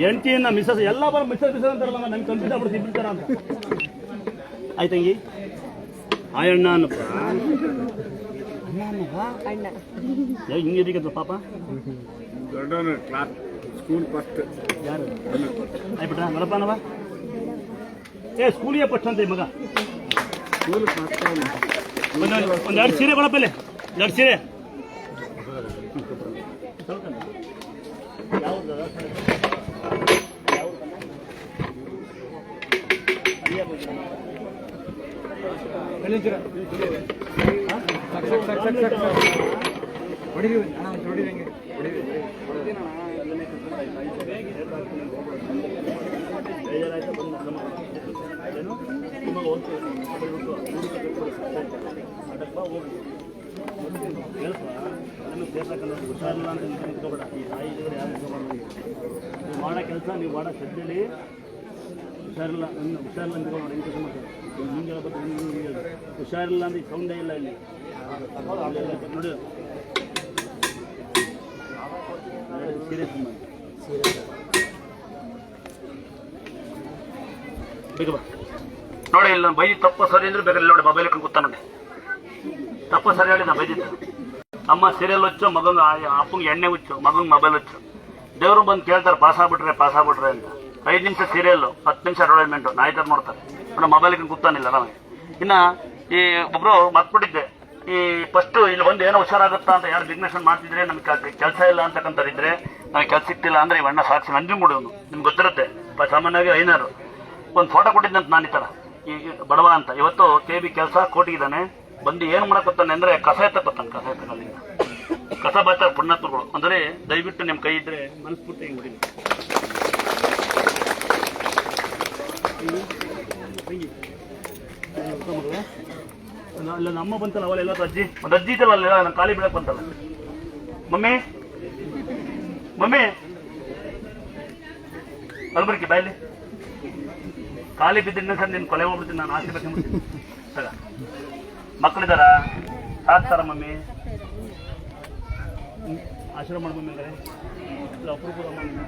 ಹೆಂಡತಿಯನ್ನ Mrs ಎಲ್ಲ ಬರ Mrs Mrs ಅಂತಾರಲ್ಲ ನಮ್ಗೆ ಕಂಪ್ಯೂಟರ್ ಆಗ್ಬಿಡ್ತು ಬಿಡ್ತಾರ ಅಂತ. ಆಯ್ತಂಗಿ ಆಯಣ್ಣ ಅನ್ನಪ್ಪ ಹಿಂಗಿದೀಗ ಪಾಪ? ದೊಡ್ಡವನು ಕ್ಲಾಸ್ ಸ್ಕೂಲ್ ಫಸ್ಟ್ ಯಾರು? ಆಯ್ಬಿಟ್ಟ ನೋಡಪ್ಪನವ ಏ ಸ್ಕೂಲಿಗೆ ಫಸ್ಟ್ ಅಂತ ಮಗ. ಸ್ಕೂಲ್ ಫಸ್ಟ್ ಒಂದು ಒಂದು ಎರಡು ಸೀರೆ ಕೊಡಪ್ಪ ಇಲ್ಲಿ. ಎರಡು ಸೀರೆ ಹುಷಾರಿಲ್ಲ ಅಂತ ನಿಂತ್ಕೋಬೇಡ ಈ ತಾಯಿ ಇದ್ರೆ ಯಾರು ನಿಂತ್ಕೋಬಾರ್ದು ನೀವು ಮಾಡೋ ಕೆಲಸ ನೀವು ಮಾಡೋ ಶ್ರದ್ಧೆಯಲ್ಲಿ ಹುಷಾರಿಲ್ಲ ನನ್ನ ಹುಷಾರಿಲ್ಲ ಅಂತ ನೋಡಿ ಕೆಲಸ ಮಾಡ್ತಾರೆ. ನಿಂಗೆ ಹೇಳ್ಬೇಕು, ನಿಮ್ಗೆ ಹುಷಾರಿಲ್ಲ ಅಂದ್ರೆ ಸೌಂಡೇ ಇಲ್ಲ ಇಲ್ಲಿ. ನೋಡಿ. ಸೀರಿಯಸ್ ಬೇಗ ಬಾ. ನೋಡಿ, ಇಲ್ಲ ಬೈದಿ ತಪ್ಪು ಸರಿ ಅಂದ್ರೆ ಬೇಕಾದ್ರೆ ನೋಡಿ, ಮೊಬೈಲ್ ಗೊತ್ತಾ ನೋಡಿ. ತಪ್ಪು ಸರಿ ಹೇಳಿ ನಾ ಬೈದಿದ್ದೆ. ಅಮ್ಮ ಸೀರಿಯಲ್ ಹುಚ್ಚು, ಮಗಂಗೆ ಅಪ್ಪಂಗೆ ಎಣ್ಣೆ ಹುಚ್ಚು, ಮಗಂಗೆ ಮೊಬೈಲ್ ಹುಚ್ಚು. ದೇವರು ಬಂದು ಕೇಳ್ತಾರೆ, ಪಾಸ್ ಆಗ್ಬಿಟ್ರೆ ಪಾಸ್ ಆಗ್ಬಿಟ್ರೆ ಅಂತ. ಐದು ನಿಮಿಷ ಸೀರಿಯಲ್ಲು ಹತ್ತು ನಿಮಿಷ ಅಡ್ವರ್ಟೈಸ್ಮೆಂಟು ನಾಯ್ತಾರೆ ನೋಡ್ತಾರೆ ನಮ್ಮ ಮೊಬೈಲ್ ಗೊತ್ತಾನಿಲ್ಲ ನಮಗೆ. ಇನ್ನು ಈ ಒಬ್ಬರು ಮತ್ಬಿಟ್ಟಿದ್ದೆ ಈ ಫಸ್ಟ್ ಇಲ್ಲಿ ಬಂದು ಏನೋ ಹುಷಾರಾಗುತ್ತಾ ಅಂತ ಯಾರು ಬಿಗ್ನೇಷನ್ ಮಾಡ್ತಿದ್ರೆ ನಮ್ಗೆ ಕೆಲಸ ಇಲ್ಲ ಅಂತಕ್ಕಂಥವ್ರಿದ್ರೆ ನಮಗೆ ಕೆಲಸ ಸಿಕ್ತಿಲ್ಲ ಅಂದರೆ ಇವಣ್ಣ ಸಾಕ್ಷಿ ನಂಜು ನಂಜನಗೂಡು ನಿಮ್ಗೆ ಗೊತ್ತಿರುತ್ತೆ. ಸಾಮಾನ್ಯವಾಗಿ ಐನಾರು. ಒಂದು ಫೋಟೋ ಕೊಟ್ಟಿದ್ದಂತ ನಾನು ಈ ಥರ ಈ ಬಡವ ಅಂತ. ಇವತ್ತು ಕೆ ಬಿ ಕೆಲಸ ಕೋಟಿಗಿದ್ದಾನೆ. ಬಂದು ಏನು ಮಾಡಕೊತ್ತಾನೆ ಅಂದರೆ ಕಸ ಎತ್ತಕ್ಕೊತ್ತಾನೆ ಕಸ ಎತ್ತಕ್ಕಲ್ಲಿ ಕಸ ಬರ್ತಾರೆ ಪುಣ್ಯಾತ್ಮಗಳು. ಅಂದರೆ ದಯವಿಟ್ಟು ನಿಮ್ಮ ಕೈ ಇದ್ರೆ ಮನಸ್ಫೂರ್ತಿ ಹಿಂಗೆ ಹೊಡಿಲಿ ತಂಗಿ. ಊಟ ಮಾಡುವ? ಅಲ್ಲ- ನಮ್ಮ ಬಂತಲ್ಲ, ಅವಲ್ಲ ಎಲ್ಲ ಅಜ್ಜಿ ಒಂದು ಅಜ್ಜಿ ಇದ್ದಲ್ಲ ಅಲ್ಲ ನಾನು ಖಾಲಿ ಬೀಳಕ್ ಬಂತಲ್ಲ. ಮಮ್ಮಿ? ಮಮ್ಮಿ? ಅಲ್ಬರ್ಕಿ ಬಾಯ್ಲಿ ಖಾಲಿ ಬಿದ್ದಿನ ಸರ್ ನಿನ್ನ ಕೊಲೆ ಹೋಗ್ಬಿಡ್ತೀನಿ, ನಾನು ಬೇಕು ತಗ. ಮಕ್ಕಳಿದಾರ ಸಾಕ್ತಾರ ಮಮ್ಮಿ. ಆಶೀರ್ವಾದ ಮಾಡು ಮಮ್ಮಿ ಅಂದರೆ ಅಪರೂಪದ ಮಮ್ಮಿ.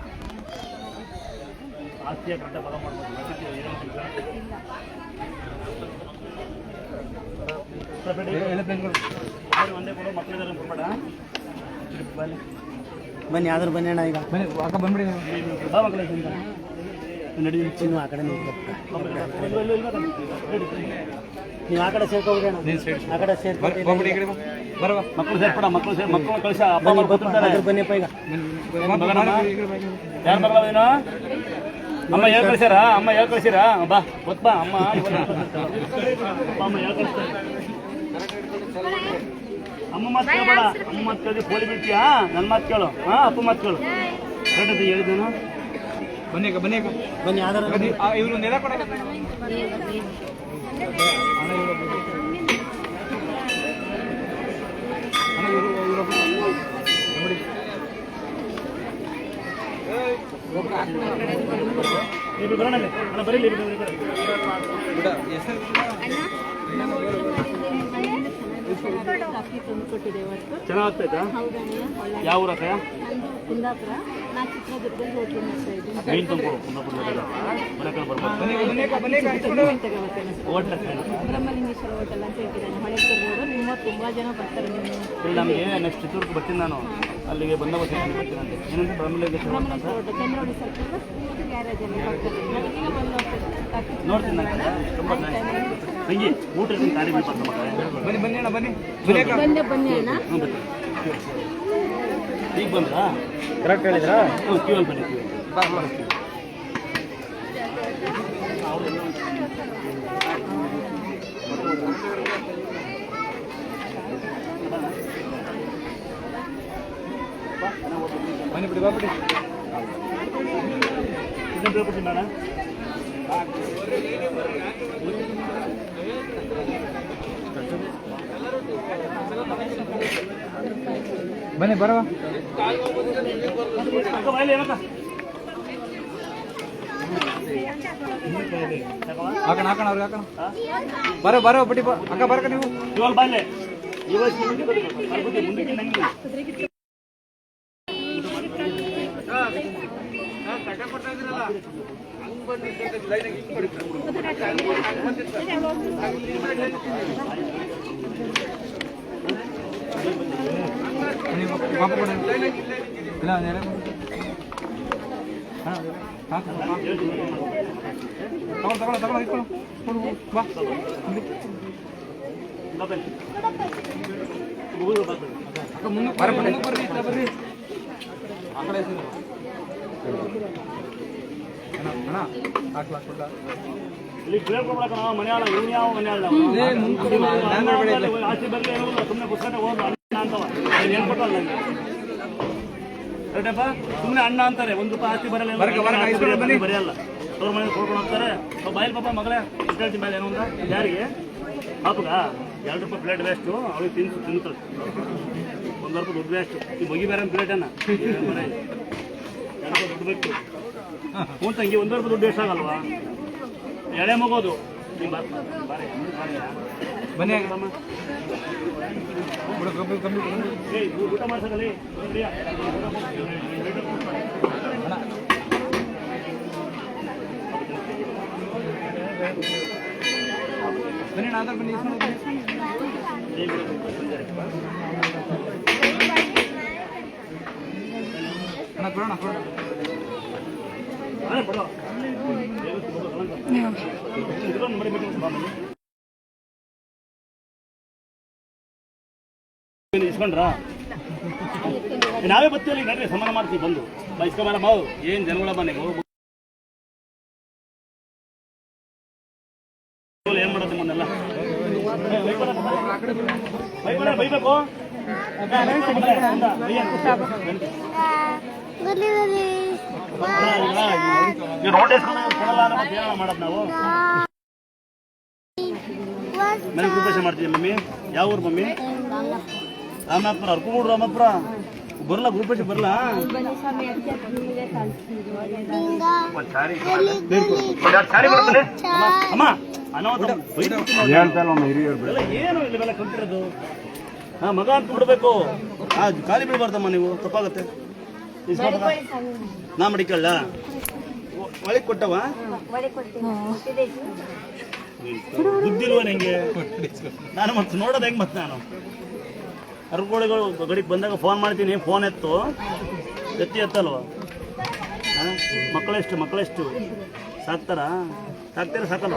ಆಸ್ತಿಯ ಕಡೆ ಮಾಡ್ಬೋದು ಒಂದೇ ಕೊಡು ಬನ್ನಿ ಬನ್ನಿ ಯಾವ್ದಾರು ಬನ್ನಿ ಅಣ್ಣ ಈಗ ಬಾ ಮಕ್ಕಳ ನಡಿ ನೀವು ಆ ಕಡೆ ನೀವು ಆ ಕಡೆ ಸೇರ್ಕೋಬೇಕು ಅಣ್ಣ ಆ ಕಡೆ ಸೇರ್ಕೊಂಡು ಮಕ್ಕಳು ಸೇರ್ಪಡ ಮಕ್ಕಳು ಸೇರ್ ಮಕ್ಕಳು ಕಳಿಸ ಅದ್ರ ಬನ್ನಿಪ್ಪ ಈಗ ಯಾರು ಅಮ್ಮ ಹೇಳ್ ಕಳ್ಸ್ಯಾರ? ಅಮ್ಮ ಹೇಳ್ ಕಳ್ಸಿರ ಬಾ ಗೊತ್ತ ಬಾ ಅಮ್ಮ. ಅಮ್ಮ ಹೇಳ್ ಕಳಿಸ್ತಾರೆ ಅಮ್ಮ ಮಾತು ಕೇಳಬೇಡ ಅಮ್ಮ ಮಾತು ಕೇಳಿ ಪೋಲಿ ಬಿಡ್ತೀಯಾ ನನ್ನ ಮಾತು ಕೇಳು. ಹಾ ಅಪ್ಪ ಮಾತು ಕೇಳು. ಕರೆಕ್ಟ್ ಹೇಳಿದ್ದೇನು? ಬನ್ನಿ ಬನ್ನಿ ಬನ್ನಿ ಆಧಾರ ಇವ್ರು ನೆಲ ಬರೀಲಿ ಕಾಫಿ ತಂದು ಕೊಟ್ಟಿದೆ ಇವತ್ತು ಯಾವ ಊರ ಅಕ್ಕ ಕುಂದಾಪುರ ನಾ ಚಿತ್ರದುರ್ಗದಲ್ಲಿ ಮಾಡ್ತಾ ಇದ್ದೀನಿ ಹೋಟ್ಲ ಬ್ರಹ್ಮಲಿಂಗೇಶ್ವರ ಹೋಟೆಲ್ ಅಂತ ಹೇಳ್ತಿದ್ದಾನೆ ರೋಡು. ನಿಮ್ಮ ತುಂಬಾ ಜನ ಬರ್ತಾರೆ ಇಲ್ಲಿ ನಮಗೆ ನೆಕ್ಸ್ಟ್ ಚಿತ್ರದುರ್ಗ ಬರ್ತೀನಿ ನಾನು. ಅಲ್ಲಿಗೆ ಬಂದ ಏನಂದ್ರೆ ಹೋಗ್ತಾರೆ. ನೋಡ್ತೀನಿ ನಾನು. ತುಂಬ ಚೆನ್ನಾಗಿ ತಂಗಿ ಊಟ ಬನ್ನಿ ಬನ್ನಿ ಅಣ್ಣ ಹ್ಞೂ ಈಗ ಬಂದ್ರಾ? ಕರೆಕ್ಟ್ ಹೇಳಿದ್ರಾ? ಹ್ಞೂ ಕ್ಯೂ ಅಲ್ಲಿ ಬನ್ನಿ ಕ್ಯೂ ಬನ್ನಿ ಬಿಡಿ ಬಾಬಿಡಿ ನಾನು? ಬನ್ನಿ, ಬರವ. ಹಾಕೋಣ ಹಾಕೋಣ ಅವ್ರಿಗೆ, ಹಾಕೋಣ. ಬರೋ ಬರೋ, ಬಿಡಿ, ಬಾ. ಅಕ್ಕ ಬರಕ ನೀವು. ಬಾಯ್ಲೆ ಇವತ್ತು ಕಷ್ಟ ಪಡ್ತಾ ಇದ್ದೀರಲ್ಲ ಹಂಗ್ ಬಂದು ಲೈನ್ ಹಿಂಗ್ ಕೊಡಿ ನೀವು ಪಾಪ ಕೊಡಿ ಇಲ್ಲ ನೆರೆ ಹಾಂ ಹಾಕು ತಗೊಳ್ಳಿ ತಗೊಳ್ಳಿ ತಗೊಳ್ಳಿ ಇಟ್ಕೊಳ್ಳು ಕೊಡು ಬಾ ಅಕ್ಕ ಮುಂದೆ ಬರ್ರಿ ಮುಂದೆ ಬರ್ರಿ ಇತ್ತ ಬರ್ರಿ ಆ ಕಡೆ ಹೆಸರು ಅಣ್ಣ ಅಣ್ಣ ಹಾಕ್ಲಾ ಕೊಡ್ಲ? ಇಲ್ಲಿ ಕೇಳ್ಕೊಳಕ ಮನೆಯಾಳ ಇವ್ನು ಯಾವ ಮನೆಯಾಳ ಆಚೆ ಬರ್ಲಿ ಸುಮ್ಮನೆ ಪುಸ್ತಕ ಹೋದ ಅಣ್ಣ ಅಂತವ. ಏನ್ ಕೊಟ್ಟಲ್ಲ ನಂಗೆ. ಕರೆಕ್ಟಪ್ಪ ಸುಮ್ಮನೆ ಅಣ್ಣ ಅಂತಾರೆ ಒಂದು ರೂಪಾಯಿ ಆಸ್ತಿ ಬರಲ್ಲ. ಬರೆಯಲ್ಲ ಅವ್ರ ಮನೆ ಕೊಡ್ಕೊಂಡು ಹೋಗ್ತಾರೆ ಬಾಯಿಲ್ ಪಾಪ ಮಗಳೇ ಇಷ್ಟಿ ಮೇಲೆ ಏನು ಅಂತ. ಯಾರಿಗೆ? ಪಾಪಗ? ಎರಡು ರೂಪಾಯಿ ಪ್ಲೇಟ್ ವೇಸ್ಟು ಅವಳಿಗೆ ತಿನ್ಸು ತಿಂತಳು ಒಂದು ರೂಪಾಯಿ ದುಡ್ಡು ವೇಸ್ಟು ಈ ಮಗಿ ಬೇರೆ ಪ್ಲೇಟನ್ನ ಎರಡು ರೂಪಾಯಿ ದುಡ್ಡು ಬೇಕು. ಹ್ಞೂ ತಂಗಿ ಒಂದು ರೂಪಾಯಿ ದುಡ್ಡು ಎಷ್ಟಾಗಲ್ವಾ ಆಗಲ್ವಾ? ಎಳೆ ಮಗೋದು. ಬನ್ನಿ. ಊಟ ಮಾಡ್ಸಕಲ್ಲಿ ಬನ್ನಿ ಇಸ್ಕೊಂಡು ಬನ್ನಿ. ಅಣ್ಣ ಕೊಡೋಣ ಕೊಡೋಣ. ಇಸ್ಕೊಂಡ್ರ? ನಾವೇ ಬರ್ತೀವಿ ನಡ್ರಿ ಸಮಾನ ಮಾಡ್ತೀವಿ, ಬಂದು. ಇಸ್ಕೊಂಬಾರ ಮಾವು ಏನ್ ಜನಗಳ ಬನ್ನಿ ಏನ್ ಮಾಡೋದು ನಿಮ್ಮನ್ನೆಲ್ಲ ಮಾಡೋದು ನಾವು ಮಾಡ್ತೀವಿ ಮಮ್ಮಿ ಯಾವ ಊರು ಮಮ್ಮಿ ರಾಮನಾಥ್ಪುರ ಅರ್ಕೂಡು ರಾಮಪುರ ಬರಲ್ಲ ಬರಲ್ಲ ಸಾರಿ ಬರ್ತದೆ. ಅಮ್ಮ ಏನು ಇಲ್ಲೆಲ್ಲ ಕಲ್ತಿರೋದು ಹಾ ಮಗ ಅಂತ ಬಿಡ್ಬೇಕು. ಆ ಖಾಲಿ ಬಿಡಬಾರ್ದಮ್ಮ ನೀವು ತಪ್ಪಾಗತ್ತೆ? ನಾ ಮಡಿಕಳ್ಳ ಒಳಗೆ ಕೊಟ್ಟವ? ಬುದ್ಧಿಲ್ವ ನಿಂಗೆ? ನಾನು ಮತ್ತೆ ನೋಡೋದು ಹೆಂಗ್ ಮತ್ತೆ ನಾನು? ಅರ್ಕೋಳಿಗಳು ಗಡಿಗೆ ಬಂದಾಗ ಫೋನ್ ಮಾಡ್ತೀನಿ ಫೋನ್ ಎತ್ತು. ಎತ್ತಿ ಎತ್ತಲ್ವ? ಮಕ್ಕಳೆಷ್ಟು ಮಕ್ಕಳೆಷ್ಟು? ಸಾಕ್ತಾರ? ಸಾಕ್ತಾರ ಸಾಕಲ್ಲ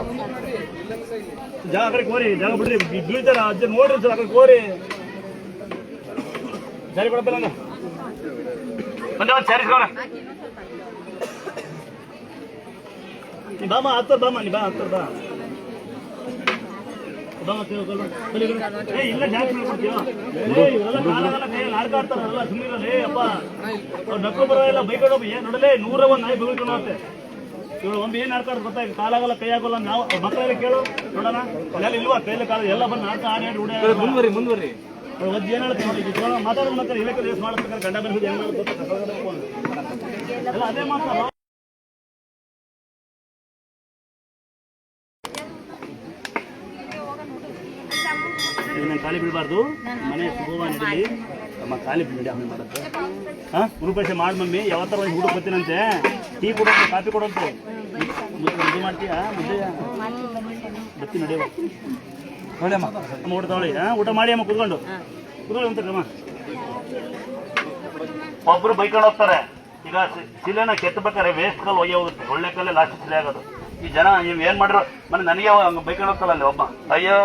ಜಾಗ ಕಡೆ ಕೋರಿ, ಜಾಗ ಬಿಡ್ರಿ. ಬೀಳ್ತಾರ? ಅಜ್ಜ ನೋಡ್ರಿ ಸರ್ ಕಡೆ ಕೋರಿ. ಸರಿ ಕೊಡಪ್ಪ ಸರಿ ಇಸ್ಕೊಳ ನೀ ಬಾಮ ಹತ್ತರ ಬಾಮ ನೀ ಬಾ ಹತ್ತರ ಬಾ ಬಾಮ ಕೇಳ್ಕೊಲ್ಲ. ಬಲಿ ಬಲಿ. ಏ ಇಲ್ಲ ಜಾಸ್ತಿ ಇವರೆಲ್ಲ ಕೈಯಲ್ಲಿ ಆಡ್ಕಾಡ್ತಾರಲ್ಲ ಸುಮ್ಮನೆ ಅಪ್ಪ ಅವ್ರು ನಕ್ಕು ಬರೋಲ್ಲ ಬೈಕೊಂಡು ಹೋಗಿ. ಏನ್ ನೋಡಲೇ ನೂರ ಒಂದು ನಾಯಿ ಬೀಳ್ಕೊಂಡು ಹೋಗುತ್ತೆ. ಇವಳು ಒಮ್ಮೆ ಏನ್ ಆಡ್ಕಾಡ್ದು ಗೊತ್ತಾಗ ಕಾಲಾಗಲ್ಲ ಕೈ ನಾವು. ಮಕ್ಕಳೆಲ್ಲ ಕೇಳು. ನೋಡೋಣ. ಇಲ್ವಾ? ಕೈಯಲ್ಲಿ ಕಾಲ ಎಲ್ಲ ಬಂದು ಆಡ್ತಾ ಆಡಿ ಆಡಿ ಉಡಿ ಮುಂದುವರಿ ಮುಂದುವರಿ. ಒದ್ದು ಏನ್ ನೋಡಿ. ಇಲ್ಲಕ್ಕೆ ರೇಸ್ ಮಾಡ್ಬೇಕಾದ್ರೆ ಗಂಡ. ಎಲ್ಲ ಅದೇ ಖಾಲಿ ಬಿಡಬಾರ್ದು ಮನೆ ಶುಭವ ನಡೀಲಿ. ಅಮ್ಮ ಖಾಲಿ ಬಿಡಿ ಆಮೇಲೆ ಮಾಡುತ್ತೆ ಹಾ ಗುರುಪೇಕ್ಷೆ ಮಾಡಿ ಮಮ್ಮಿ. ಯಾವತ್ತರ ಒಂದು ಹುಡುಗ ಬರ್ತೀನಂತೆ? ಟೀ ಕೊಡೋದು ಕಾಫಿ ಕೊಡೋದು ಮುದ್ದೆ ಮುದ್ದೆ ಮಾಡ್ತೀಯಾ? ಮುದ್ದೆಯ ಬತ್ತಿ ನಡೆಯುವ ನೋಡಿ ಅಮ್ಮ. ಅಮ್ಮ ಊಟ ತಗೊಳ್ಳಿ. ಹಾ ಊಟ ಮಾಡಿ ಅಮ್ಮ ಕುತ್ಕೊಂಡು. ಕುತ್ಕೊಳ್ಳಿ ಅಂತ ಅಮ್ಮ. ಒಬ್ರು ಬೈಕೊಂಡು ಹೋಗ್ತಾರೆ. ಈಗ ಶಿಲೆನ ಕೆತ್ತಬೇಕಾದ್ರೆ ವೇಸ್ಟ್ ಕಲ್ ಒಯ್ಯ ಹೋಗುತ್ತೆ. ಒಳ್ಳೆ ಕಲ್ಲೇ ಲಾಸ್ಟ್ ಶಿಲೆ ಆಗೋದು. ಈ ಜನ ನೀವು ಏನ್ ಮಾಡಿರೋ ಮನೆ ನನಗೆ ಹಂಗ ಬೈಕೊಂಡು ಹೋಗ್ತಲ್ಲ ಅಲ್ಲಿ ಒಬ್ಬ. ಅಯ್ಯೋ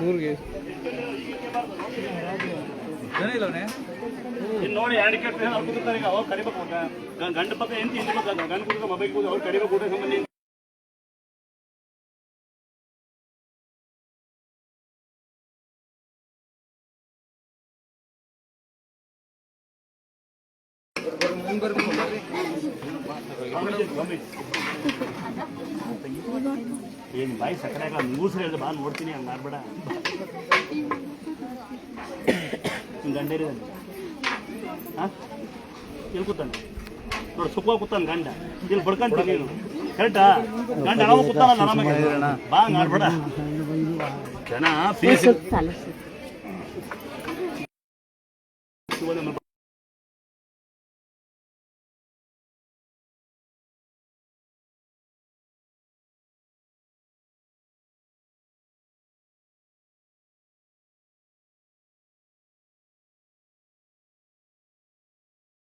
ಹುಡುಗರಿಗೆ ಏನಿಲ್ಲ ಅವನೇ ಇನ್ನು ನೋಡಿ ಎರಡು ಕೆಟ್ಟ ಅವ್ರು ಕೂತ್ತಾರೆ ಈಗ ಅವ್ರು ಕರಿಬೇಕು ಗ- ಗಂಡ ಪಕ್ಕ ಎಂತ ಇಂತ ಪಕ್ಕ ಗಂಡ ಕೂತ್ಕೊ ಮೊಬೈಲ್ ಕೂತು ಅವ್ರು ಕಡಿಮೆ ಕೂಡ ಸಂಬಂಧ ಏನ್? ಬಾಯಿ ಸಕ್ಕರೆ ಆಗಲ್ಲ, ಮೂಸರು ಹೇಳಿದ್ರೆ ಬಾ ನೋಡ್ತೀನಿ, ಹಂಗೆ ಮಾಡ್ಬೇಡ. ನಿನ್ ಗಂಡ ಇರಿದಾನೆ ಹಾಂ ಎಲ್ಲಿ ಕೂತಾನೆ? ನೋಡಿ ಸುಖ ಕೂತಾನ ಗಂಡ. ಇಲ್ಲಿ ಬಡ್ಕಂತೀನಿ ನೀನು. ಕರೆಕ್ಟಾ? ಗಂಡ ಅಳವ ಕೂತಾನ ಆರಾಮಾಗಿ ಬಾ, ಹಂಗ್ ಆಡ್ಬೇಡ. ಜನ ಫೀಸ್